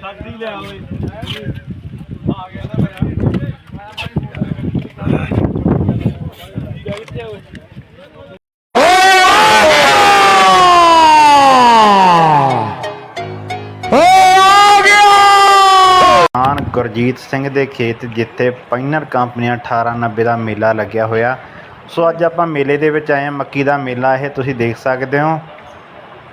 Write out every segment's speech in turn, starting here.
ਖਾਦੀ ਲਿਆ ਓਏ ਆ ਗਿਆ ਨਾ ਮੇਰਾ ਕਿੱਥੇ ਓਏ ਕਿਸਾਨ ਗੁਰਜੀਤ ਸਿੰਘ ਦੇ ਖੇਤ ਜਿੱਥੇ ਪਾਈਨਰ ਕੰਪਨੀਆਂ 1890 ਦਾ ਮੇਲਾ ਲੱਗਿਆ ਹੋਇਆ। ਸੋ ਅੱਜ ਆਪਾਂ ਮੇਲੇ ਦੇ ਵਿੱਚ ਆਏ ਹਾਂ, ਮੱਕੀ ਦਾ ਮੇਲਾ ਇਹ ਤੁਸੀਂ ਦੇਖ ਸਕਦੇ ਹੋ।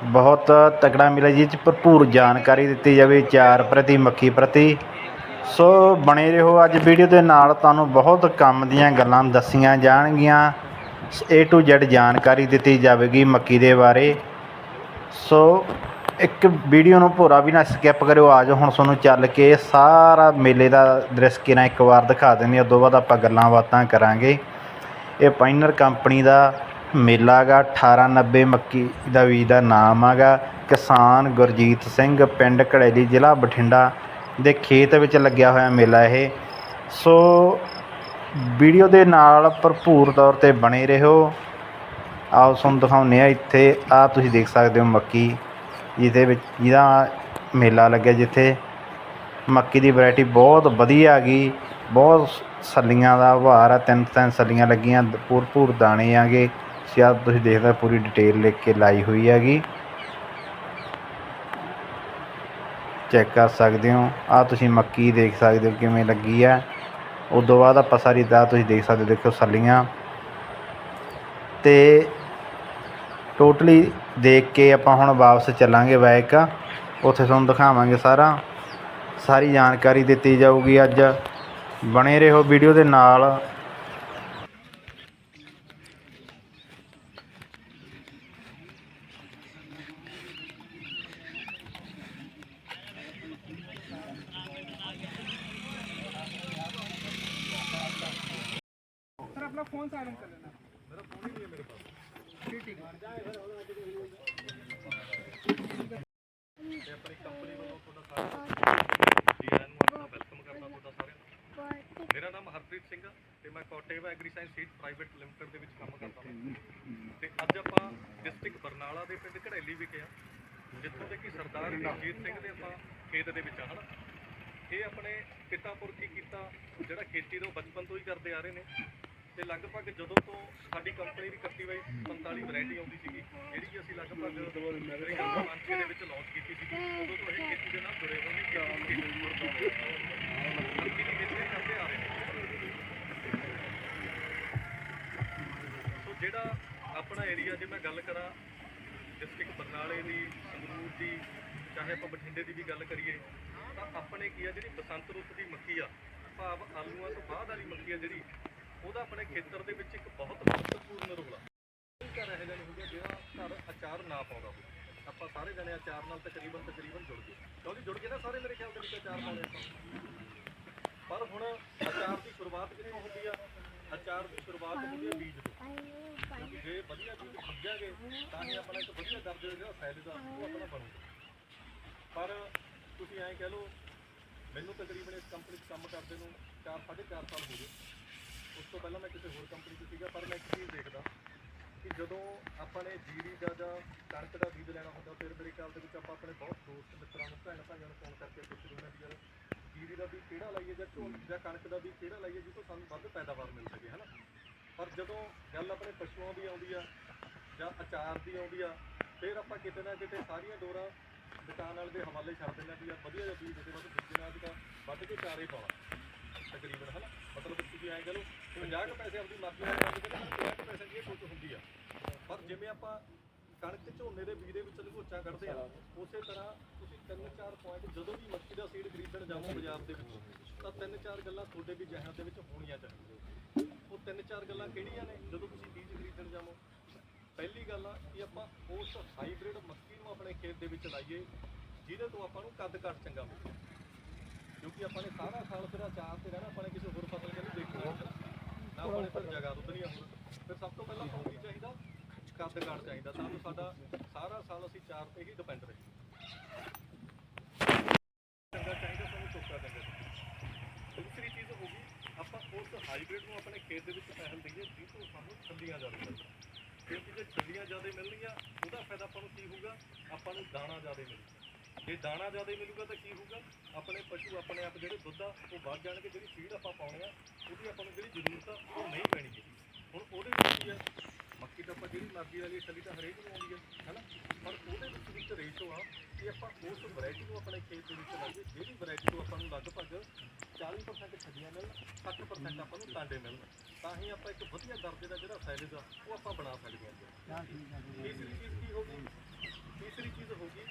ਬਹੁਤ ਤਕੜਾ ਮੇਲਾ ਜਿਸ 'ਚ ਭਰਪੂਰ ਜਾਣਕਾਰੀ ਦਿੱਤੀ ਜਾਵੇ, ਚਾਰ ਪ੍ਰਤੀ, ਮੱਕੀ ਪ੍ਰਤੀ। ਸੋ ਬਣੇ ਰਹੋ ਅੱਜ ਵੀਡੀਓ ਦੇ ਨਾਲ, ਤੁਹਾਨੂੰ ਬਹੁਤ ਕੰਮ ਦੀਆਂ ਗੱਲਾਂ ਦੱਸੀਆਂ ਜਾਣਗੀਆਂ। A to Z ਜਾਣਕਾਰੀ ਦਿੱਤੀ ਜਾਵੇਗੀ ਮੱਕੀ ਦੇ ਬਾਰੇ। ਸੋ ਇੱਕ ਵੀਡੀਓ ਨੂੰ ਭੋਰਾ ਵੀ ਨਾ ਸਕਿਪ ਕਰਿਓ, ਆ ਜਾਓ, ਹੁਣ ਤੁਹਾਨੂੰ ਚੱਲ ਕੇ ਸਾਰਾ ਮੇਲੇ ਦਾ ਦ੍ਰਿਸ਼ ਕਿਰਾਂ ਇੱਕ ਵਾਰ ਦਿਖਾ ਦਿੰਦੇ ਹਾਂ ਉਦੋਂ ਬਾਅਦ ਆਪਾਂ ਗੱਲਾਂ ਬਾਤਾਂ ਕਰਾਂਗੇ। ਇਹ ਪਾਈਨਰ ਕੰਪਨੀ ਦਾ ਮੇਲਾ ਹੈਗਾ, ਅਠਾਰਾਂ ਨੱਬੇ ਮੱਕੀ ਦਾ ਵੀ ਦਾ ਨਾਮ ਹੈਗਾ। ਕਿਸਾਨ ਗੁਰਜੀਤ ਸਿੰਘ ਪਿੰਡ ਘੜੇਲੀ ਜ਼ਿਲ੍ਹਾ ਬਠਿੰਡਾ ਦੇ ਖੇਤ ਵਿੱਚ ਲੱਗਿਆ ਹੋਇਆ ਮੇਲਾ ਇਹ। ਸੋ ਵੀਡੀਓ ਦੇ ਨਾਲ ਭਰਪੂਰ ਤੌਰ ਤੇ ਬਣੇ ਰਹੋ। ਆਓ ਤੁਹਾਨੂੰ ਦਿਖਾਉਂਦੇ ਆ ਇੱਥੇ। ਆ ਤੁਸੀਂ ਦੇਖ ਸਕਦੇ ਹੋ ਮੱਕੀ, ਜਿਹਦੇ ਵਿੱਚ ਜਿਹਦਾ ਮੇਲਾ ਲੱਗਿਆ ਜਿੱਥੇ ਮੱਕੀ ਦੀ ਵੈਰਾਈਟੀ ਬਹੁਤ ਵਧੀਆ ਗਈ ਬਹੁਤ ਸੱਲੀਆਂ ਦਾ ਉਭਾਰ ਆ, ਤਿੰਨ ਤਿੰਨ ਸੱਲੀਆਂ ਲੱਗੀਆਂ ਭਰਪੂਰ ਦਾਣੇ ਆਗੇ। ਸ਼ਾਇਦ ਤੁਸੀਂ ਦੇਖਦੇ ਪੂਰੀ ਡਿਟੇਲ ਲਿਖ ਕੇ ਲਾਈ ਹੋਈ ਹੈਗੀ। ਚੈੱਕ ਕਰ ਸਕਦੇ ਹੋ। ਆ ਤੁਸੀਂ ਮੱਕੀ ਦੇਖ ਸਕਦੇ ਹੋ ਕਿਵੇਂ ਲੱਗੀ ਆ। ਉਦੋਂ ਬਾਅਦ ਆਪਾਂ ਸਾਰੀ ਦਾ ਤੁਸੀਂ ਦੇਖ ਸਕਦੇ ਹੋ, ਦੇਖੋ ਸੱਲੀਆਂ। ਤੇ ਟੋਟਲੀ ਦੇਖ ਕੇ ਆਪਾਂ ਹੁਣ ਵਾਪਸ ਚੱਲਾਂਗੇ ਬਾਈਕ। ਉੱਥੇ ਤੁਹਾਨੂੰ ਦਿਖਾਵਾਂਗੇ ਸਾਰਾ। ਸਾਰੀ ਜਾਣਕਾਰੀ ਦਿੱਤੀ ਜਾਊਗੀ ਅੱਜ ਬਣੇ ਰਹੋ ਵੀਡੀਓ ਦੇ ਨਾਲ। ਖੇਤ ਦੇ ਵਿੱਚ ਆ ਹਨਾ? ਇਹ ਆਪਣੇ ਪਿਤਾ ਪੁਰਖੀ ਕੀਤਾ ਜਿਹੜਾ ਖੇਤੀ ਤੋਂ ਬਚਪਨ ਤੋਂ ਹੀ ਕਰਦੇ ਆ ਰਹੇ ਨੇ। ਤੇ ਲਗਭਗ ਜਦੋਂ ਤੋਂ ਸਾਡੀ ਕੰਪਨੀ ਦੀ ਕੱਟੀ ਬਾਈ 45 ਵੈਰਾਈਟੀ ਆਉਂਦੀ ਸੀਗੀ ਜਿਹੜੀ ਅਸੀਂ ਲਗਭਗ ਮੇਰੇ ਦੇ ਵਿੱਚ ਲਾਂਚ ਕੀਤੀ ਸੀਗੀ। ਉਦੋਂ ਤੋਂ ਇਹ ਖੇਤੀ ਦੇ ਨਾਲ ਜੁੜੇ ਹੋਏ ਨੇ ਖੇਤੀ ਖੇਤੀ ਨੂੰ ਖੇਤੀ ਦੀ ਖੇਤੀ ਕਰਦੇ ਆ ਰਹੇ ਨੇ। ਸੋ ਜਿਹੜਾ ਆਪਣਾ ਏਰੀਆ ਜੇ ਮੈਂ ਗੱਲ ਕਰਾਂ ਡਿਸਟ੍ਰਿਕਟ ਬਰਨਾਲੇ ਦੀ ਸੰਗਰੂਰ ਦੀ ਚਾਹੇ ਆਪਾਂ ਬਠਿੰਡੇ ਦੀ ਵੀ ਗੱਲ ਕਰੀਏ, ਤਾਂ ਆਪਣੇ ਕੀ ਆ, ਜਿਹੜੀ ਬਸੰਤ ਰੁੱਤ ਦੀ ਮੱਕੀ ਆ, ਭਾਵ ਆਲੂਆਂ ਤੋਂ ਬਾਅਦ ਵਾਲੀ ਮੱਕੀ ਆ ਜਿਹੜੀ, ਉਹਦਾ ਆਪਣੇ ਖੇਤਰ ਦੇ ਵਿੱਚ ਇੱਕ ਬਹੁਤ ਮਹੱਤਵਪੂਰਨ ਰੋਲ ਆ। ਘਰ ਇਹੋ ਜਿਹਾ ਨਹੀਂ ਹੋਊਗਾ ਜਿਹੜਾ ਘਰ ਅਚਾਰ ਨਾ ਪਾਉਂਦਾ ਹੋਵੇ। ਆਪਾਂ ਸਾਰੇ ਜਣੇ ਅਚਾਰ ਨਾਲ ਤਕਰੀਬਨ ਤਕਰੀਬਨ ਜੁੜ ਗਏ। ਕਿਉਂਕਿ ਜੁੜ ਗਏ ਨਾ ਸਾਰੇ ਮੇਰੇ ਖਿਆਲ ਦੇ ਵਿੱਚ ਅਚਾਰ ਪਾਉਂਦੇ ਆਪਾਂ ਪਰ ਹੁਣ ਅਚਾਰ ਦੀ ਸ਼ੁਰੂਆਤ ਕਿੱਥੋਂ ਹੁੰਦੀ ਆ? ਅਚਾਰ ਦੀ ਸ਼ੁਰੂਆਤ ਹੁੰਦੀ ਹੈ ਬੀਜ ਤੋਂ। ਜੇ ਵਧੀਆ ਬੀਜ ਬੀਜਾਂਗੇ ਤਾਂ ਇਹ ਆਪਣਾ ਇੱਕ ਵਧੀਆ ਦਰਜੇ ਦਾ ਜਿਹੜਾ ਫਾਇਦੇ ਦਾ ਉਹ ਆਪਣਾ ਬਣੂਗਾ। ਪਰ ਤੁਸੀਂ ਐਂ ਕਹਿ ਲਓ, ਮੈਨੂੰ ਤਕਰੀਬਨ ਇਸ ਕੰਪਨੀ 'ਚ ਕੰਮ ਕਰਦੇ ਨੂੰ 4 4.5 ਸਾਲ ਹੋ ਗਏ। ਉਸ ਤੋਂ ਪਹਿਲਾਂ ਮੈਂ ਕਿਸੇ ਹੋਰ ਕੰਪਨੀ 'ਚ ਸੀਗਾ, ਪਰ ਮੈਂ ਇੱਕ ਚੀਜ਼ ਦੇਖਦਾ ਕਿ ਜਦੋਂ ਆਪਾਂ ਨੇ ਜੀਰੀ ਦਾ ਜਾਂ ਕਣਕ ਦਾ ਬੀਜ ਲੈਣਾ ਹੁੰਦਾ, ਫਿਰ ਮੇਰੇ ਖਿਆਲ ਦੇ ਵਿੱਚ ਆਪਾਂ ਆਪਣੇ ਬਹੁਤ ਦੋਸਤ, ਮਿੱਤਰਾਂ ਨੂੰ, ਭੈਣ ਭਾਈਆਂ ਨੂੰ ਫੋਨ ਕਰਕੇ ਪੁੱਛਦੇ ਹੁੰਦੇ ਵੀ ਯਾਰ, ਜੀਰੀ ਦਾ ਬੀਜ ਕਿਹੜਾ ਲਾਈਏ ਜਾਂ ਝੋਲ ਜਾਂ ਕਣਕ ਦਾ ਬੀਜ ਕਿਹੜਾ ਲਾਈਏ ਜਿਸ ਤੋਂ ਸਾਨੂੰ ਵੱਧ ਪੈਦਾਵਾਰ ਮਿਲ ਸਕੇ, ਹਨਾ? ਪਰ ਜਦੋਂ ਗੱਲ ਆਪਣੇ ਪਸ਼ੂਆਂ ਦੀ ਆਉਂਦੀ ਆ ਜਾਂ ਅਚਾਰ ਦੀ ਆਉਂਦੀ ਆ, ਫਿਰ ਆਪਾਂ ਕਿਤੇ ਨਾ ਕਿਤੇ ਸਾਰੀਆਂ ਡੋਰਾਂ ਦੁਕਾਨ ਵਾਲੇ ਦੇ ਹਵਾਲੇ ਛੱਡ ਦਿੰਦਾ ਵੀ ਯਾਰ ਵਧੀਆ ਜਿਹਾ ਬੀਜ ਦੇ ਵੱਧ ਬੀਜਣਾ ਅੱਜ ਤਾਂ ਵੱਧ ਕੇ ਚਾਰੇ ਪਾਉਣਾ। ਤਕਰੀਬਨ ਹਨਾ? ਮਤਲਬ ਤੁਸੀਂ ਐਂ ਕਹ 50 ਕੁ ਪੈਸੇ ਆਪਣੀ ਮਰਜ਼ੀ ਨਾਲ ਕਰਦੇ ਨੇ 50 ਕੁ ਪੈਸੇ ਦੀ ਇਹ ਸੋਚ ਹੁੰਦੀ ਆ। ਪਰ ਜਿਵੇਂ ਆਪਾਂ ਕਣਕ ਝੋਨੇ ਦੇ ਬੀਜ ਦੇ ਵਿੱਚ ਲਘੋਚਾ ਕੱਢਦੇ ਆ, ਉਸੇ ਤਰ੍ਹਾਂ ਤੁਸੀਂ ਤਿੰਨ ਚਾਰ ਪੁਆਇੰਟ ਜਦੋਂ ਵੀ ਮੱਕੀ ਦਾ ਸੀਡ ਖਰੀਦਣ ਜਾਵੋ ਬਾਜ਼ਾਰ ਦੇ ਵਿੱਚ, ਤਾਂ ਤਿੰਨ ਚਾਰ ਗੱਲਾਂ ਤੁਹਾਡੇ ਵੀ ਜ਼ਿਹਨ ਦੇ ਵਿੱਚ ਹੋਣੀਆਂ ਚਾਹੀਦੀਆਂ ਉਹ ਤਿੰਨ ਚਾਰ ਗੱਲਾਂ ਕਿਹੜੀਆਂ ਨੇ? ਜਦੋਂ ਤੁਸੀਂ ਬੀਜ ਖਰੀਦਣ ਜਾਵੋ ਪਹਿਲੀ ਗੱਲ ਆ ਕਿ ਆਪਾਂ ਉਸ ਹਾਈਬ੍ਰਿਡ ਮੱਕੀ ਨੂੰ ਆਪਣੇ ਖੇਤ ਦੇ ਵਿੱਚ ਲਾਈਏ, ਜਿਹਦੇ ਤੋਂ ਆਪਾਂ ਨੂੰ ਕੱਦ ਕੱਟ ਚੰਗਾ ਮਿਲੇ। ਕਿਉਂਕਿ ਆਪਾਂ ਨੇ ਸਾਰਾ ਸਾਲ ਫਿਰ ਅਚਾਰ ਤੇ ਰਹਿਣਾ, ਆਪਾਂ ਨੇ ਕਿਸੇ ਹੋਰ ਫਸਲ ਕਦੇ ਦੇਖਣਾ ਨਾ ਆਪਾਂ ਨੇ ਫਿਰ ਜਗ੍ਹਾ ਉਧਰ ਨਹੀਂ ਹੋਰ ਫਿਰ ਸਭ ਤੋਂ ਪਹਿਲਾਂ ਸਾਨੂੰ ਕੀ ਚਾਹੀਦਾ, ਕੱਦ ਕੱਟ ਚਾਹੀਦਾ। ਤਾਂ ਸਾਡਾ ਸਾਰਾ ਸਾਲ ਅਸੀਂ ਚਾਰ ਤੇ ਹੀ ਡਿਪੈਂਡ ਰਹੀਏ। ਚੰਗਾ ਚਾਹੀਦਾ, ਸਾਨੂੰ ਚੋਕਾ ਚੰਗਾ ਚਾਹੀਦਾ। ਦੂਸਰੀ ਚੀਜ਼ ਹੋ ਗਈ, ਆਪਾਂ ਉਸ ਹਾਈਬ੍ਰਿਡ ਨੂੰ ਆਪਣੇ ਖੇਤ ਦੇ ਵਿੱਚ ਪਹਿਲ ਦਈਏ ਜਿਸ ਤੋਂ ਸਾਨੂੰ ਛੱਲੀਆਂ ਜ਼ਿਆਦਾ ਮਿਲਣ ਕਿਉਂਕਿ ਜੇ ਛੱਲੀਆਂ ਜ਼ਿਆਦਾ ਮਿਲਣਗੀਆਂ, ਉਹਦਾ ਫਾਇਦਾ ਆਪਾਂ ਨੂੰ ਕੀ ਹੋਊਗਾ? ਆਪਾਂ ਨੂੰ ਦਾਣਾ ਜ਼ਿਆਦਾ ਮਿਲੂਗਾ। ਜੇ ਦਾਣਾ ਜ਼ਿਆਦਾ ਮਿਲੂਗਾ ਤਾਂ ਕੀ ਹੋਊਗਾ? ਆਪਣੇ ਪਸ਼ੂ, ਆਪਣੇ ਆਪ ਜਿਹੜੇ ਦੁੱਧ ਆ, ਉਹ ਵੱਧ ਜਾਣਗੇ, ਜਿਹੜੀ ਫੀਡ ਆਪਾਂ ਪਾਉਣੀ ਆ, ਉਹਦੀ ਆਪਾਂ ਨੂੰ ਜਿਹੜੀ ਜ਼ਰੂਰਤ ਆ, ਉਹ ਨਹੀਂ ਪੈਣੀ ਗੀ ਹੁਣ ਉਹਦੇ ਵਿੱਚ ਕੀ ਆ ਮੱਕੀ ਤਾਂ ਆਪਾਂ ਜਿਹੜੀ ਮਰਜ਼ੀ ਵਾਲੀ ਛੱਲੀ ਤਾਂ ਹਰੇਕ ਨੂੰ ਆਉਂਦੀ ਹੈ ਹੈਨਾ? ਪਰ ਉਹਦੇ ਵਿੱਚ ਵੀ ਇੱਕ ਰੇਸ਼ੋ ਆ ਕਿ ਆਪਾਂ ਉਸ ਵੈਰਾਈਟੀ ਨੂੰ ਆਪਣੇ ਖੇਤ ਦੇ ਵਿੱਚ ਲਾਈਏ ਜਿਹੜੀ ਵੈਰਾਈਟੀ ਤੋਂ ਆਪਾਂ ਨੂੰ ਲਗਭਗ 40% ਛੱਡੀਆਂ ਮਿਲਣ 60% ਆਪਾਂ ਨੂੰ ਟਾਂਡੇ ਮਿਲਣ। ਤਾਂ ਹੀ ਆਪਾਂ ਇੱਕ ਵਧੀਆ ਦਰਜੇ ਦਾ ਜਿਹੜਾ ਸਾਈਜ਼ ਆ ਉਹ ਆਪਾਂ ਬਣਾ ਸਕਦੇ ਹਾਂ। ਤੀਸਰੀ ਚੀਜ਼ ਕੀ ਹੋਗੀ ਤੀਸਰੀ ਚੀਜ਼ ਹੋਗੀ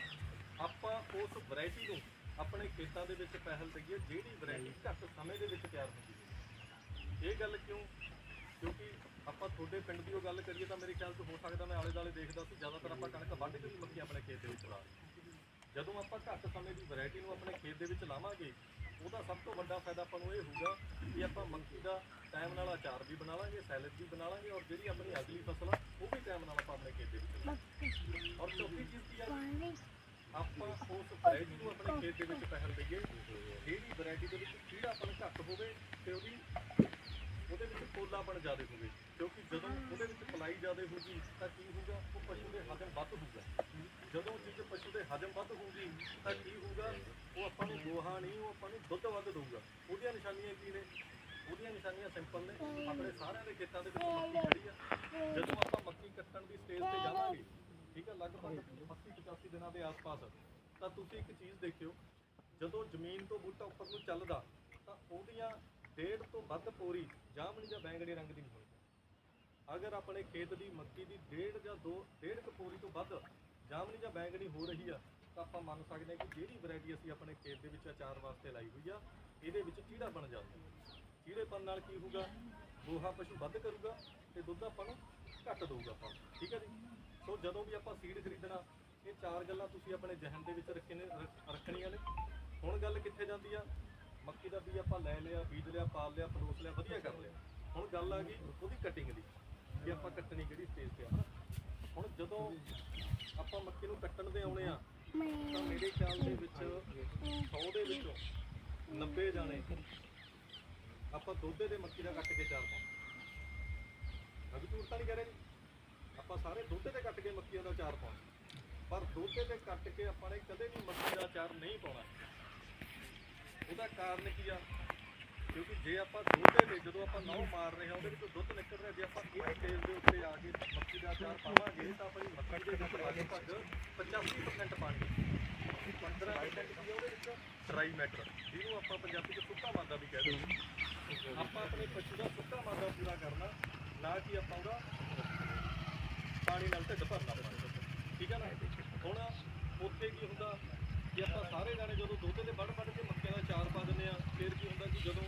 ਆਪਾਂ ਉਸ ਵੈਰਾਈਟੀ ਨੂੰ ਆਪਣੇ ਖੇਤਾਂ ਦੇ ਵਿੱਚ ਪਹਿਲ ਦਈਏ ਜਿਹੜੀ ਵੈਰਾਈਟੀ ਘੱਟ ਸਮੇਂ ਦੇ ਵਿੱਚ ਤਿਆਰ ਹੁੰਦੀ ਹੈ। ਇਹ ਗੱਲ ਕਿਉਂ? ਕਿਉਂਕਿ ਆਪਾਂ ਤੁਹਾਡੇ ਪਿੰਡ ਦੀ ਉਹ ਗੱਲ ਕਰੀਏ ਤਾਂ ਮੇਰੇ ਖਿਆਲ 'ਚ ਹੋ ਸਕਦਾ ਮੈਂ ਆਲੇ ਦਾਲੇ ਦੇਖਦਾ ਸੀ, ਜ਼ਿਆਦਾਤਰ ਆਪਾਂ ਕਣਕ ਵੱਢ ਕੇ ਵੀ ਮੱਕੀ ਆਪਣੇ ਖੇਤ ਦੇ ਵਿੱਚ ਲਾ ਰਹੇ ਜਦੋਂ ਆਪਾਂ ਘੱਟ ਸਮੇਂ ਦੀ ਵੈਰਾਈਟੀ ਨੂੰ ਆਪਣੇ ਖੇਤ ਦੇ ਵਿੱਚ ਲਾਵਾਂਗੇ, ਉਹਦਾ ਸਭ ਤੋਂ ਵੱਡਾ ਫਾਇਦਾ ਆਪਾਂ ਨੂੰ ਇਹ ਹੋਊਗਾ ਕਿ ਆਪਾਂ ਮੱਕੀ ਦਾ ਟਾਈਮ ਨਾਲ ਅਚਾਰ ਵੀ ਬਣਾ ਲਾਂਗੇ, ਸੈਲਡ ਵੀ ਬਣਾ ਲਾਂਗੇ ਔਰ ਜਿਹੜੀ ਆਪਣੀ ਅਗਲੀ ਫਸਲ ਆ, ਉਹ ਵੀ ਟਾਈਮ ਨਾਲ ਆਪਾਂ ਆਪਣੇ ਖੇਤ ਦੇ ਵਿੱਚ ਲਾਵਾਂਗੇ ਔਰ ਚੌਥੀ ਚੀਜ਼ ਕੀ ਆ? ਆਪਾਂ ਉਸ ਵੈਰਾਈਟੀ ਨੂੰ ਆਪਣੇ ਖੇਤ ਦੇ ਵਿੱਚ ਪਹਿਲ ਦਈਏ ਜਿਹੜੀ ਵੈਰਾਈਟੀ ਦੇ ਵਿੱਚ ਕੀੜਾ ਆਪਾਂ ਘੱਟ ਹੋਵੇ ਤੇ ਉਹਦੀ ਉਹਦੇ ਵਿੱਚ ਪੋਲਾਪਣ ਜ਼ਿਆਦਾ ਹੋਵੇ, ਕਿਉਂਕਿ ਜਦੋਂ ਉਹਦੇ ਵਿੱਚ ਪਲਾਈ ਜ਼ਿਆਦਾ ਹੋਊਗੀ, ਤਾਂ ਕੀ ਹੋਊਗਾ? ਉਹ ਪਸ਼ੂ ਦੇ ਹਜਮ ਵੱਧ ਹੋਊਗਾ। ਜਦੋਂ ਚੀਜ਼ ਪਸ਼ੂ ਦੇ ਹਜਮ ਵੱਧ ਹੋਊਗੀ, ਤਾਂ ਕੀ ਹੋਊਗਾ? ਉਹ ਆਪਾਂ ਨੂੰ ਗੋਹਾ ਨਹੀਂ, ਉਹ ਆਪਾਂ ਨੂੰ ਦੁੱਧ ਵੱਧ ਦਊਗਾ। ਉਹਦੀਆਂ ਨਿਸ਼ਾਨੀਆਂ ਕੀ ਨੇ? ਉਹਦੀਆਂ ਨਿਸ਼ਾਨੀਆਂ ਸਿੰਪਲ ਨੇ। ਆਪਣੇ ਸਾਰਿਆਂ ਦੇ ਖੇਤਾਂ ਦੇ ਵਿੱਚ ਮੱਕੀ ਖੜੀ ਆ। ਜਦੋਂ ਆਪਾਂ ਮੱਕੀ ਕੱਟਣ ਦੀ ਸਟੇਜ ਤੇ ਜਾਵਾਂਗੇ, ਠੀਕ ਹੈ ਲਗਭਗ 80 85 ਦਿਨਾਂ ਦੇ ਆਸ-ਪਾਸ, ਤਾਂ ਤੁਸੀਂ ਇੱਕ ਚੀਜ਼ ਦੇਖਿਓ, ਜਦੋਂ ਜ਼ਮੀਨ ਤੋਂ ਬੂਟਾ ਉੱਪਰ ਨੂੰ ਚੱਲਦਾ, ਤਾਂ ਉਹਦੀਆਂ ਡੇਢ ਤੋਂ ਵੱਧ ਪੋਰੀ ਜਾਮਣੀ ਜਾਂ ਬੈਂਗਣੀ ਰੰਗ ਦੀ ਨਹੀਂ ਹੋਣੀ ਅਗਰ ਆਪਣੇ ਖੇਤ ਦੀ ਮੱਕੀ ਦੀ ਡੇਢ ਜਾਂ ਦੋ, ਡੇਢ ਕੁ ਪੋਰੀ ਤੋਂ ਵੱਧ ਜਾਮਣੀ ਜਾਂ ਬੈਂਗਣੀ ਹੋ ਰਹੀ ਆ, ਤਾਂ ਆਪਾਂ ਮੰਨ ਸਕਦੇ ਹਾਂ ਕਿ ਜਿਹੜੀ ਵੈਰਾਈਟੀ ਅਸੀਂ ਆਪਣੇ ਖੇਤ ਦੇ ਵਿੱਚ ਅਚਾਰ ਵਾਸਤੇ ਲਾਈ ਹੋਈ ਆ, ਇਹਦੇ ਵਿੱਚ ਕੀੜਾ ਬਣ ਜਾਂਦਾ। ਕੀੜੇਪਣ ਨਾਲ ਕੀ ਹੋਊਗਾ? ਗੋਹਾ ਪਸ਼ੂ ਵੱਧ ਕਰੂਗਾ ਤੇ ਦੁੱਧ ਆਪਾਂ ਨੂੰ ਘੱਟ ਦੇਊਗਾ ਆਪਾਂ ਠੀਕ ਹੈ ਜੀ? ਸੋ ਜਦੋਂ ਵੀ ਆਪਾਂ ਸੀਡ ਖਰੀਦਣਾ, ਇਹ ਚਾਰ ਗੱਲਾਂ ਤੁਸੀਂ ਆਪਣੇ ਜ਼ਿਹਨ ਦੇ ਵਿੱਚ ਰੱਖੇ ਨੇ ਰੱਖਣੀਆਂ ਨੇ। ਹੁਣ ਗੱਲ ਕਿੱਥੇ ਜਾਂਦੀ ਆ? ਮੱਕੀ ਦਾ ਬੀਜ ਆਪਾਂ ਲੈ ਲਿਆ, ਬੀਜ ਲਿਆ, ਪਾਲ ਲਿਆ, ਪਲੋਸ ਲਿਆ, ਵਧੀਆ ਕਰ ਲਿਆ। ਹੁਣ ਗੱਲ ਆ ਗਈ ਉਹਦੀ ਕਟਿੰਗ ਦੀ ਕਿ ਆਪਾਂ ਕੱਟਣੀ ਕਿਹੜੀ ਸਟੇਜ ਤੇ ਆ। ਹੁਣ ਜਦੋਂ ਆਪਾਂ ਮੱਕੀ ਨੂੰ ਕੱਟਣ ਦੇ ਆਉਣੇ ਆ, ਤਾਂ ਮੇਰੇ ਖਿਆਲ ਦੇ ਵਿੱਚ 100 ਦੇ ਵਿੱਚੋਂ 90 ਜਾਣੇ ਆਪਾਂ ਦੋਧੇ ਦੇ ਮੱਕੀ ਦਾ ਕੱਟ ਕੇ ਚਾਰ ਪਾਉਂਦੇ ਅਭੀ ਤੂੰ ਤਾਂ ਨਹੀਂ ਕਹਿ ਰਿਹਾ ਆਪਾਂ ਸਾਰੇ ਦੋਧੇ ਤੇ ਕੱਟ ਕੇ ਮੱਕੀਆਂ ਦਾ ਚਾਰ ਪਾਉਂਦੇ ਪਰ ਦੋਧੇ ਤੇ ਕੱਟ ਕੇ ਆਪਾਂ ਨੇ ਕਦੇ ਵੀ ਮੱਕੀ ਦਾ ਚਾਰ ਨਹੀਂ ਪਾਉਣਾ। ਉਹਦਾ ਕਾਰਨ ਕੀ ਆ? ਕਿਉਂਕਿ ਜੇ ਆਪਾਂ ਦੁੱਧ ਦੇ ਜਦੋਂ ਆਪਾਂ ਨਹੁੰ ਮਾਰ ਰਹੇ ਹਾਂ, ਉਹਦੇ ਵਿੱਚੋਂ ਦੁੱਧ ਨਿਕਲ ਰਿਹਾ, ਜੇ ਆਪਾਂ ਇਹ ਤੇਲ ਦੇ ਉੱਤੇ ਆ ਕੇ ਮੱਕੀ ਦਾ ਅਚਾਰ ਪਾਵਾਂਗੇ, ਤਾਂ ਆਪਣੀ ਮੱਕੀ ਦੇ ਦੁੱਧ ਲਗਭਗ 85% ਪਾਣੀ। 15% ਕੀ ਉਹਦੇ ਵਿੱਚ? ਟਰਾਈ ਮੈਟਰ ਜਿਹਨੂੰ ਆਪਾਂ ਪੰਜਾਬੀ ਚ ਸੁੱਕਾ ਮਾਦਾ ਵੀ ਕਹਿੰਦੇ ਹਾਂ। ਆਪਾਂ ਆਪਣੇ ਪਸ਼ੂ ਦਾ ਸੁੱਕਾ ਮਾਦਾ ਪੂਰਾ ਕਰਨਾ, ਨਾ ਕਿ ਆਪਾਂ ਉਹਦਾ ਪਾਣੀ ਨਾਲ ਢਿੱਡ ਭਰਨਾ ਆਪਣਾ ਠੀਕ ਹੈ ਨਾ? ਹੁਣ ਉੱਥੇ ਕੀ ਹੁੰਦਾ? ਕਿ ਆਪਾਂ ਸਾਰੇ ਜਾਣੇ ਜਦੋਂ ਦੁੱਧ ਦੇ ਵੱਢ ਵੱਢ ਕੇ ਮੱਕਿਆਂ ਚਾਰ ਪਾ ਦਿੰਦੇ ਆ ਫਿਰ ਕੀ ਹੁੰਦਾ ਕਿ ਜਦੋਂ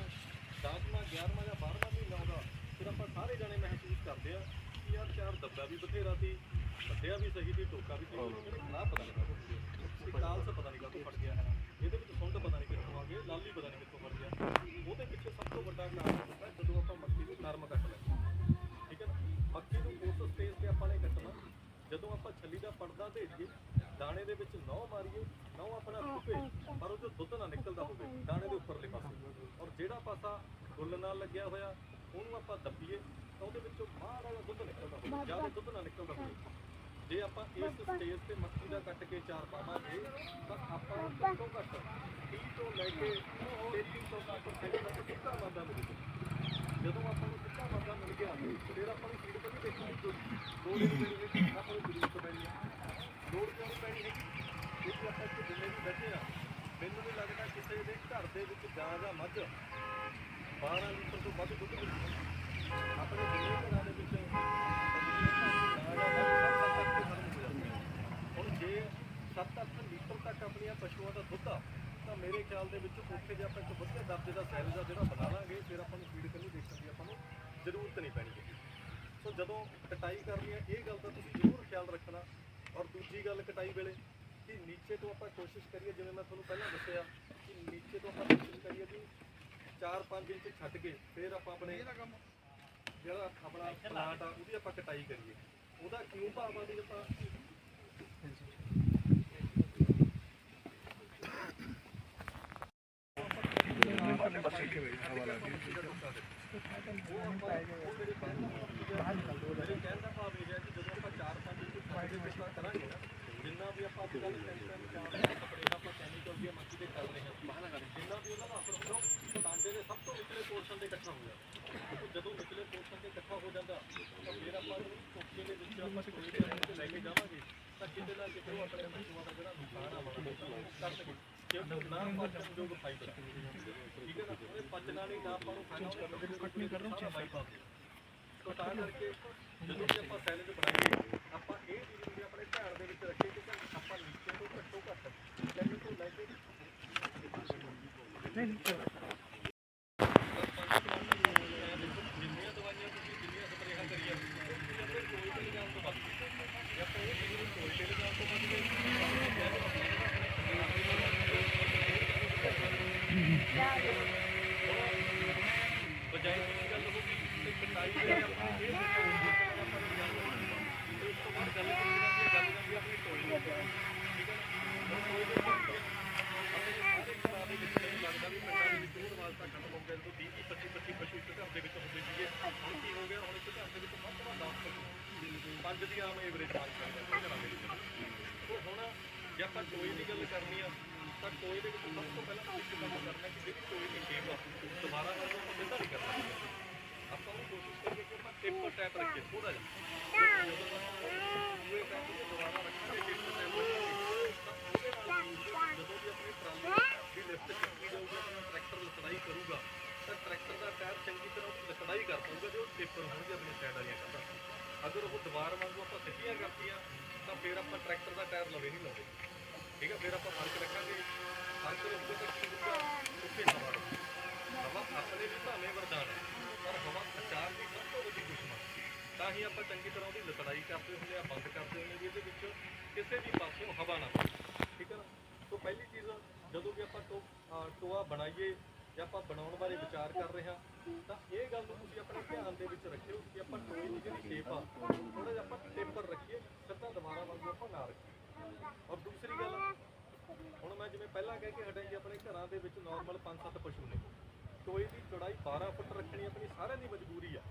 10ਵਾਂ 11ਵਾਂ ਜਾਂ 12ਵਾਂ ਮਹੀਨਾ ਆਉਂਦਾ, ਫਿਰ ਆਪਾਂ ਸਾਰੇ ਜਾਣੇ ਮਹਿਸੂਸ ਕਰਦੇ ਆ ਕਿ ਯਾਰ ਚਾਰ ਦੱਬਾ ਵੀ ਬਥੇਰਾ ਸੀ, ਵੱਡਿਆ ਵੀ ਸਹੀ ਸੀ, ਟੋਕਾ ਵੀ ਸਹੀ ਸੀ ਨਾ ਪਤਾ ਨਹੀਂ ਕਾਹਤੋਂ ਇਹ ਕਾਲਸ ਪਤਾ ਨਹੀਂ ਕਾਹਤੋਂ ਫਟ ਗਿਆ ਇਹਦੇ ਵਿੱਚ ਸੁੰਡ ਪਤਾ ਨਹੀਂ ਕਿੱਥੋਂ ਆ ਗਏ, ਲਾਲੀ ਪਤਾ ਨਹੀਂ ਕਿੱਥੋਂ ਫਟ ਗਿਆ। ਉਹਦੇ ਪਿੱਛੇ ਸਭ ਤੋਂ ਵੱਡਾ ਕਾਰਨ ਹੁੰਦਾ ਜਦੋਂ ਆਪਾਂ ਮੱਕੀ ਨੂੰ ਨਰਮ ਕੱਟ ਲੈਂਦੇ ਠੀਕ ਹੈ ਨਾ? ਮੱਕੀ ਨੂੰ ਉਸ ਸਟੇਜ ਤੇ ਆਪਾਂ ਨੇ ਕੱਟਣਾ। ਜਦੋਂ ਆਪਾਂ ਛੱਲੀ ਦਾ ਪਰਦਾ ਦੇ ਕੇ ਦਾਣੇ ਦੇ ਵਿੱਚ ਨਹੁੰ ਮਾਰੀਏ ਨਹੁੰ ਆਪਣਾ ਸੁੱਕੇ ਪਰ ਉਹ ਚੋਂ ਦੁੱਧ ਨਾ ਨਿਕਲਦਾ ਹੋਵੇ ਦਾਣੇ ਦੇ ਉੱਪਰਲੇ ਪਾਸੇ। ਔਰ ਜਿਹੜਾ ਪਾਸਾ ਗੁੱਲ ਨਾਲ ਲੱਗਿਆ ਹੋਇਆ ਉਹਨੂੰ ਆਪਾਂ ਦੱਬੀਏ ਤਾਂ ਉਹਦੇ ਵਿੱਚੋਂ ਮਾੜਾ ਜਿਹਾ ਦੁੱਧ ਨਿਕਲਦਾ ਹੋਵੇ ਜ਼ਿਆਦਾ ਦੁੱਧ ਨਾ ਨਿਕਲਦਾ ਹੋਵੇ। ਜੇ ਆਪਾਂ ਇਸ ਸਟੇਜ ਤੇ ਮੱਕੀ ਦਾ ਕੱਟ ਕੇ ਚਾਰ ਪਾਵਾਂਗੇ ਤਾਂ ਆਪਾਂ ਨੂੰ ਘੱਟੋ ਘੱਟ 30 ਤੋਂ ਲੈ ਕੇ 33% ਤੱਕ ਸਿੱਧਾ ਵਾਧਾ ਮਿਲੇਗਾ ਜਦੋਂ ਆਪਾਂ ਨੂੰ ਸਿੱਧਾ ਵਾਧਾ ਮਿਲ ਗਿਆ ਫਿਰ ਆਪਾਂ ਨੂੰ ਸੀਡ ਕਦੀ ਦੇਖਣੀ। ਲੋੜ ਹੀ ਨਹੀਂ ਪੈਣੀ ਆਪਾਂ ਨੂੰ ਜ਼ਰੂਰਤ ਪੈਣੀ ਹੈ ਲੋੜ ਕਿਉਂ ਨਹੀਂ ਪੈਣੀ ਹੈ ਕਿਉਂਕਿ ਆਪਾਂ ਇੱਥੇ ਜਿੰਨੇ ਵੀ ਬੈਠੇ ਆ, ਮੈਨੂੰ ਨਹੀਂ ਲੱਗਦਾ ਕਿਸੇ ਦੇ ਘਰ ਦੇ ਵਿੱਚ ਗਾਂ ਦਾ ਮੱਝ 12 ਲੀਟਰ ਤੋਂ ਵੱਧ ਦੁੱਧ ਦਿੰਦੀ ਹੈ। ਆਪਣੇ ਜਿੰਨੇ ਘਰਾਂ ਦੇ ਵਿੱਚ ਗਾਂ ਜਾਂ ਮੱਝ ਸੱਤ ਅੱਠ ਤੋਂ ਖਤਮ ਹੋ ਜਾਂਦੀ ਹੈ। ਹੁਣ ਜੇ 7-8 ਲੀਟਰ ਤੱਕ ਆਪਣੀਆਂ ਪਸ਼ੂਆਂ ਦਾ ਦੁੱਧ ਆ ਤਾਂ ਮੇਰੇ ਖਿਆਲ ਦੇ ਵਿੱਚ ਉੱਥੇ ਜੇ ਆਪਾਂ ਇੱਕ ਵਧੀਆ ਦਰਜੇ ਦਾ ਸੈਲ ਦਾ ਜਿਹੜਾ ਬਣਾ ਲਾਂਗੇ ਫਿਰ ਆਪਾਂ ਨੂੰ ਫੀਡ ਕਰਨੀ ਦੇਖਣ ਦੀ ਆਪਾਂ ਨੂੰ ਜ਼ਰੂਰਤ ਨਹੀਂ ਪੈਣੀ ਹੈਗੀ ਸੋ ਜਦੋਂ ਕਟਾਈ ਕਰਨੀ ਹੈ ਇਹ ਗੱਲ ਦਾ ਤੁਸੀਂ ਜ਼ਰੂਰ ਖਿਆਲ ਰੱਖਣਾ ਦੂਜੀ ਗੱਲ ਕਟਾਈ ਵੇਲੇ ਕਿ ਨੀਚੇ ਤੋਂ ਆਪਾਂ ਕੋਸ਼ਿਸ਼ ਕਰੀਏ ਜਿਵੇਂ ਮੈਂ ਤੁਹਾਨੂੰ ਪਹਿਲਾਂ ਦੱਸਿਆ ਕਿ ਨੀਚੇ ਤੋਂ ਆਪਾਂ ਕੋਸ਼ਿਸ਼ ਕਰੀਏ ਕਿ 4-5 ਇੰਚ ਛੱਡ ਕੇ ਫਿਰ ਆਪਾਂ ਆਪਣੇ ਜਿਹੜਾ ਆਪਣਾ ਪਲਾਂਟ ਆ ਉਹਦੀ ਆਪਾਂ ਕਟਾਈ ਕਰੀਏ। ਉਹਦਾ ਕਿਉਂ ਭਾਵ ਆ ਵੀ ਆਪਾਂ ਮੇਰੇ ਕਹਿਣ ਦਾ ਭਾਵ ਇਹ ਹੈ ਕਿ ਜਦੋਂ ਆਪਾਂ 4-5 ਇਹਦੇ ਤੇ ਤਾਂ ਕਰਾਂਗੇ ਨਾ ਜਿੰਨਾ ਇਕੱਠਾ ਹੋ ਜਾਂਦਾ ਜਾਵਾਂਗੇ ਤਾਂ ਕਿਤੇ ਨਾ ਕਿਤੇ ਨੁਕਸਾਨ ਨਾ ਪਚਨਯੋਗ ਫਾਈਬਰ ਠੀਕ ਹੈ ਨਾ ਆਪਾਂ ਨੂੰ ਖਾਣਾ ਉਹਦੇ ਕੱਟ ਕਰਕੇ ਜਦੋਂ ਵੀ ਆਪਾਂ ਸੈਲਡ ਬਣਾਈਏ ਆਪਾਂ ਇਹ ਵੀ ਆਪਣੇ ਧਿਆਨ ਦੇ ਵਿੱਚ ਰੱਖੀਏ ਕਿ ਆਪਾਂ ਨੀਚੇ ਤੋਂ ਘੱਟੋ ਘੱਟ ਲੈਵਲ ਤੋਂ ਲੈ ਕੇ ਜਿੰਨੀਆਂ ਦਵਾਈਆਂ ਤੁਸੀਂ ਜਿੰਨੀਆਂ ਸਪਰੇਹਾਂ ਕਰੀਆਂ ਉਹ ਤੁਸੀਂ ਆਪਣੇ ਕੋਈ ਤੇ ਲਿਜਾਣ ਤੋਂ ਬਚ ਜੇ ਆਪਾਂ ਇਹ ਚੀਜ਼ ਨੂੰ ਕੋਈ ਤੇ ਲਿਜਾਣ ਤੋਂ ਬਚ ਗਏ ਬਜਾਏ ਦੀ ਗੱਲ ਹੋਊਗੀ ਤੇ ਕਟਾਈ ਦੇ ਆਪਾਂ ਇਹ ਸੋਚਾਂਗੇ ਕਿ ਆਪਾਂ ਨੇ ਗੱਲ ਕਰਨੀ ਤੇ ਉਸ ਤੋਂ ਬਾਅਦ ਗੱਲ ਕਰੀ ਜਾਂਦੀ ਹੈ ਗੱਲ ਜਾਂਦੀ ਹੈ ਆਪਣੀ ਟੋਈ ਦੀ ਠੀਕ ਹੈ ਨਾ ਹੁਣ ਟੋਈ ਦੇ ਵਿੱਚ ਆਪਣੇ ਸਾਰੇ ਕਿਸਾਨ ਦੇ ਵਿੱਚ ਮੈਨੂੰ ਲੱਗਦਾ ਵੀ ਪਿੰਡਾਂ ਦੇ ਵਿੱਚ ਉਹ ਰਿਵਾਜ ਤਾਂ ਖਤਮ ਹੋ ਗਿਆ ਜਦੋਂ 20 25 25 ਪਸ਼ੂ ਇੱਕ ਘਰ ਦੇ ਵਿੱਚ ਹੁੰਦੇ ਸੀਗੇ ਹੁਣ ਕੀ ਹੋ ਗਿਆ ਹੁਣ ਇੱਕ ਘਰ ਦੇ ਵਿੱਚ ਵੱਧ ਤੋਂ ਵੱਧ 10 ਪਸ਼ੂ ਪੰਜ ਦੀ ਆਮ ਐਵਰੇਜ ਮੰਗ ਕਰਦੇ ਆ ਘਰਾਂ ਦੇ ਵਿੱਚ ਉਹ ਹੁਣ ਜੇ ਆਪਾਂ ਟੋਏ ਦੀ ਗੱਲ ਕਰਨੀ ਆ ਤਾਂ ਟੋਏ ਦੇ ਵਿੱਚ ਸਭ ਤੋਂ ਪਹਿਲਾਂ ਤੁਸੀਂ ਇੱਕ ਕੰਮ ਕਰਨਾ ਕਿ ਜਿਹੜੀ ਟੋਏ ਦੀ ਸ਼ੇਪ ਆ ਦੁਬਾਰਾ ਨਾਲ ਆਪਾਂ ਸਿੱਧਾ ਨਹੀਂ ਕਰਨਾ ਆਪਾਂ ਉਹ ਕੋਸ਼ਿਸ਼ ਕਰੀਏ ਕਿ ਆਪਾਂ ਟਿਪ ਟੈਪ ਰੱਖੀਏ ਥੋੜਾ ਜਿਹਾ ਜਦੋਂ ਆਪਾਂ ਦੂਏ ਟੈਪ ਨੂੰ ਦੁਬਾਰਾ ਰੱਖਾਂਗੇ ਟਿਪ ਟੈਪ ਰੱਖਾਂਗੇ ਤਾਂ ਉਹਦੇ ਨਾਲ ਕੀ ਹੋਊਗਾ, ਜਦੋਂ ਵੀ ਆਪਣੀ ਟਰਾਲੀ ਦੀ ਲਿਫਟ ਚੱਕੀ ਜਾਊਗੀ ਆਪਣਾ ਟਰੈਕਟਰ ਲਸੜਾਈ ਕਰੂਗਾ ਤਾਂ ਟਰੈਕਟਰ ਦਾ ਟਾਇਰ ਚੰਗੀ ਤਰ੍ਹਾਂ ਉਹ ਲਸੜਾਈ ਕਰ ਪਾਊਗਾ ਜੇ ਉਹ ਟਿੱਪਰ ਹੋਣਗੇ ਆਪਣੀ ਸਾਈਡ ਵਾਲੀਆਂ ਕੰਧਾਂ ਅਗਰ ਉਹ ਦੁਬਾਰ ਵਾਂਗੂ ਆਪਾਂ ਸਿੱਧੀਆਂ ਕਰਤੀਆਂ ਤਾਂ ਫਿਰ ਆਪਾਂ ਟਰੈਕਟਰ ਦਾ ਟਾਇਰ ਲਵੇ ਨਹੀਂ ਲਾਉਂਦੇ ਠੀਕ ਹੈ ਫਿਰ ਆਪਾਂ ਫ਼ਰਕ ਰੱਖਾਂਗੇ ਫ਼ਰਕ ਰੱਖਦੇ ਤਾਂ ਕੀ ਹੋਊਗਾ ਉੱਥੇ ਹਵਾ ਰਹੂ। ਹਵਾ ਆਪਣੇ ਵੀ ਭਾਵੇਂ ਵਰਦਾਨ ਹੈ ਪਰ ਹਵਾ ਤਾਂ ਹੀ ਆਪਾਂ ਚੰਗੀ ਤਰ੍ਹਾਂ ਉਹਦੀ ਲਤੜਾਈ ਕਰਦੇ ਹੁੰਦੇ ਆ ਬੰਦ ਕਰਦੇ ਹੁੰਦੇ ਵੀ ਇਹਦੇ ਵਿੱਚ ਕਿਸੇ ਵੀ ਪਾਸੋਂ ਹਵਾ ਨਾ ਪਵੇ। ਠੀਕ ਹੈ ਨਾ? ਸੋ ਪਹਿਲੀ ਚੀਜ਼ ਜਦੋਂ ਵੀ ਆਪਾਂ ਟੋ ਟੋਆ ਬਣਾਈਏ ਜਾਂ ਆਪਾਂ ਬਣਾਉਣ ਬਾਰੇ ਵਿਚਾਰ ਕਰ ਰਹੇ ਹਾਂ, ਤਾਂ ਇਹ ਗੱਲ ਨੂੰ ਤੁਸੀਂ ਆਪਣੇ ਧਿਆਨ ਦੇ ਵਿੱਚ ਰੱਖਿਓ ਕਿ ਆਪਾਂ ਟੋਏ ਦੀ ਜਿਹੜੀ ਸ਼ੇਪ ਆ ਥੋੜਾ ਜਿਹਾ ਆਪਾਂ ਟੇਪਰ ਰੱਖੀਏ ਸਿੱਧਾ ਦੁਬਾਰਾ ਵਾਂਗੂ ਆਪਾਂ ਨਾ ਰੱਖੀਏ। ਔਰ ਦੂਸਰੀ ਗੱਲ, ਹੁਣ ਮੈਂ ਜਿਵੇਂ ਪਹਿਲਾਂ ਕਹਿ ਕੇ ਹਟਿਆ ਕਿ ਆਪਣੇ ਘਰਾਂ ਦੇ ਵਿੱਚ ਨਾਰਮਲ 5-7 ਪਸ਼ੂ ਨੇ। ਟੋਏ ਦੀ ਚੌੜਾਈ 12 ਫੁੱਟ ਰੱਖਣੀ ਆਪਣੀ ਸਾਰਿਆਂ ਦੀ ਮਜਬੂਰੀ ਆ।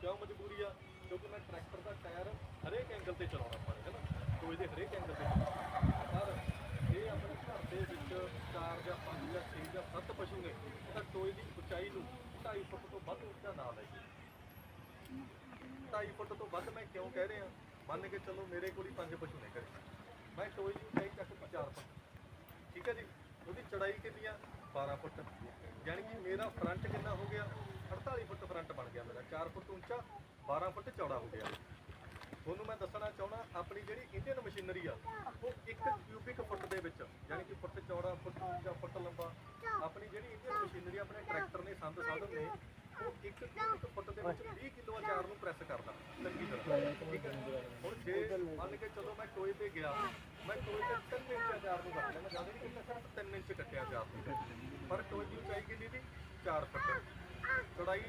ਕਿਉਂ ਮਜਬੂਰੀ ਆ? ਕਿਉਂਕਿ ਮੈਂ ਟਰੈਕਟਰ ਦਾ ਟਾਇਰ ਹਰੇਕ ਐਂਗਲ ਤੇ ਚਲਾਉਣਾ ਪਾਣੀ ਹੈ ਨਾ। ਟੋਏ ਦੇ ਹਰੇਕ ਐਂਗਲ ਤੇ ਚਲਾਉਣਾ। ਪਰ ਇਹ ਆਪਣੇ ਘਰ ਦੇ ਵਿੱਚ 4 ਜਾਂ 5 ਜਾਂ 6 ਜਾਂ 7 ਪਸ਼ੂ ਨੇ, ਤਾਂ ਟੋਏ ਦੀ ਉਚਾਈ ਨੂੰ 2.5 ਫੁੱਟ ਤੋਂ ਵੱਧ ਉੱਚਾ ਨਾ ਲੈ 2.5 ਫੁੱਟ ਤੋਂ ਵੱਧ ਮੈਂ ਕਿਉਂ ਕਹਿ ਰਿਹਾ? ਮੰਨ ਕੇ ਚੱਲੋ ਮੇਰੇ ਕੋਲ ਹੀ 5 ਪਸ਼ੂ ਨੇ ਘਰੇ। ਮੈਂ ਟੋਏ ਦੀ ਉਚਾਈ ਤੱਕ 4 ਫੁੱਟ ਠੀਕ ਹੈ ਜੀ? ਉਹਦੀ ਚੜਾਈ ਕਿੰਨੀ ਆ? 12 ਫੁੱਟ। ਯਾਨੀ ਕਿ ਮੇਰਾ ਫਰੰਟ ਕਿੰਨਾ ਹੋ ਗਿਆ? 48 ਫੁੱਟ ਫਰੰਟ ਬਣ ਗਿਆ ਮੇਰਾ। 4 ਫੁੱਟ ਉੱਚਾ 12 ਫੁੱਟ ਚੌੜਾ ਹੋ ਗਿਆ। ਤੁਹਾਨੂੰ ਮੈਂ ਦੱਸਣਾ ਚਾਹਣਾ ਆਪਣੀ ਜਿਹੜੀ ਇੰਡੀਅਨ ਮਸ਼ੀਨਰੀ ਆ, ਉਹ ਇੱਕ ਕਿਊਬਿਕ ਫੁੱਟ ਦੇ ਵਿੱਚ, ਯਾਨੀ ਕਿ ਫੁੱਟ ਚੌੜਾ, ਫੁੱਟ ਉੱਚਾ, ਫੁੱਟ ਲੰਬਾ, ਆਪਣੀ ਜਿਹੜੀ ਇੰਡੀਅਨ ਮਸ਼ੀਨਰੀ ਆਪਣੇ ਟਰੈਕਟਰ ਨੇ ਸੰਦ ਸਾਧਨ ਨੇ ਉਹ 1 ਕਿਊਬਿਕ ਫੁੱਟ ਦੇ ਵਿੱਚ 20 ਕਿਲੋ ਅਚਾਰ ਨੂੰ ਪ੍ਰੈਸ ਕਰਦਾ ਚੰਗੀ ਤਰ੍ਹਾਂ ਠੀਕ ਹੈ ਹੁਣ ਜੇ ਮੰਨ ਕੇ ਚਲੋ ਮੈਂ ਟੋਏ ਤੇ ਗਿਆ ਮੈਂ ਟੋਏ ਤੇ 3 ਇੰਚ ਅਚਾਰ ਨੂੰ ਕੱਟ ਮੈਂ ਜ਼ਿਆਦਾ ਨਹੀਂ ਕਿੰਨਾ 3 ਇੰਚ ਕੱਟਿਆ ਅਚਾਰ ਨੂੰ ਪਰ ਟੋਏ ਦੀ ਉਚਾਈ ਕਿੰਨੀ ਸੀ 4 ਫੁੱਟ ਚੌੜਾਈ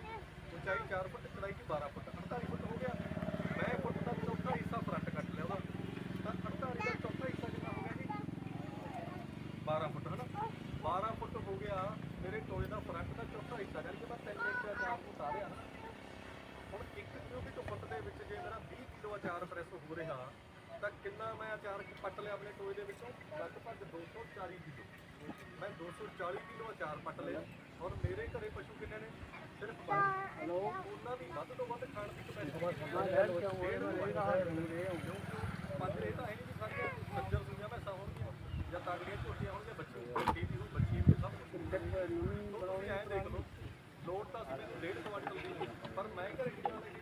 ਉਚਾਈ 4 ਫੁੱਟ ਚੌੜਾਈ ਦੀ 12 ਫੁੱਟ 48 ਫੁੱਟ ਹੋ ਗਿਆ ਮੈਂ ਫੁੱਟ ਦਾ ਚੌਥਾ ਹਿੱਸਾ ਫਰੰਟ ਕੱਟ ਲਿਆ ਉਹਦਾ ਤਾਂ 48 ਦਾ ਚੌਥਾ ਹਿੱਸਾ ਕਿੰਨਾ ਹੋ ਗਿਆ ਜੀ 12 ਫੁੱਟ ਹਨਾ 12 ਫੁੱਟ ਹੋ ਗਿਆ ਮੇਰੇ ਟੋਏ ਦਾ ਫਰੰਟ ਦਾ ਚੌਥਾ ਹਿੱਸਾ ਯਾਨੀ ਕਿ ਮੈਂ 3 ਇੰਚ ਅਚਾਰ ਨੂੰ ਉਤਾਰਿਆ ਨਾ ਹੁਣ 1 ਕਿਲੋਮੀਟਰ ਫੁੱਟ ਦੇ ਵਿੱਚ ਜੇ ਮੇਰਾ 20 ਕਿਲੋ ਅਚਾਰ ਪ੍ਰੈਸ ਹੋ ਰਿਹਾ ਤਾਂ ਕਿੰਨਾ ਮੈਂ ਅਚਾਰ ਪੱਟ ਲਿਆ ਆਪਣੇ ਟੋਏ ਦੇ ਵਿੱਚੋਂ ਲਗਭਗ 240 ਕਿਲੋ। ਮੈਂ 240 ਕਿਲੋ ਅਚਾਰ ਪੱਟ ਲਿਆ। ਔਰ ਮੇਰੇ ਘਰੇ ਪਸ਼ੂ ਕਿੰਨੇ ਨੇ? ਸਿਰਫ ਪੰਜ। ਹੈਲੋ। ਉਹਨਾਂ ਦੀ ਵੱਧ ਤੋਂ ਵੱਧ ਖਾਣ ਦੀ ਕਪੈਸਿਟੀ ਪੰਜ ਇਹ ਤਾਂ ਹੈ ਨਹੀਂ ਵੀ ਸਾਰੀਆਂ ਸੱਜਰ ਸੁਣਿਆ ਮੈਂ ਹੋਣਗੀਆਂ। ਜਾਂ ਤਾਗੜੀਆਂ ਝੋਟੀਆਂ ਹੋਣਗੀਆਂ ਬੱਚੇ ਝੋਟੀ ਵੀ ਹੋ ਬੱਚੀ ਵੀ ਸਭ ਕੁਝ ਬਣਾਉਣੀ ਐ ਦੇਖ ਲਓ ਲੋਡ ਤਾਂ ਸੀ ਮੈਨੂੰ 1.5 ਕੁਆਂਟਲ ਦੀ ਪਰ ਮੈਂ ਘਰੇ ਕਿੰਨਾ ਲੈ ਕੇ ਗਿਆ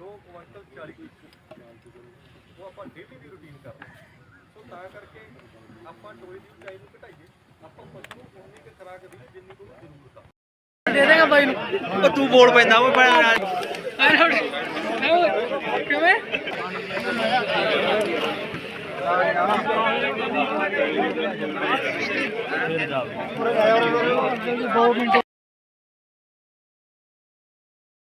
2 ਕੁਆਂਟਲ 40 ਉਹ ਆਪਾਂ ਡੇਲੀ ਦੀ ਰੁਟੀਨ ਕਰਦੇ ਹਾਂ। ਸੋ ਤਾਂ ਕਰਕੇ ਆਪਾਂ ਟੋਏ ਦੀ ਉਚਾਈ ਨੂੰ ਘਟਾਈਏ। ਆਪਾਂ ਪਸ਼ੂ ਨੂੰ ਉਨੀ ਕੁ ਖੁਰਾਕ ਦਈਏ ਜਿੰਨੀ ਕੁ ਉਹਨੂੰ ਜ਼ਰੂਰਤ ਆ। ਦੇ ਦੇਗਾ ਬਾਈ ਨੂੰ। ਉਹ ਤੂੰ ਬੋਲ ਪੈਂਦਾ ਉਹ ਪੈਣਾ ਕਿਵੇਂ?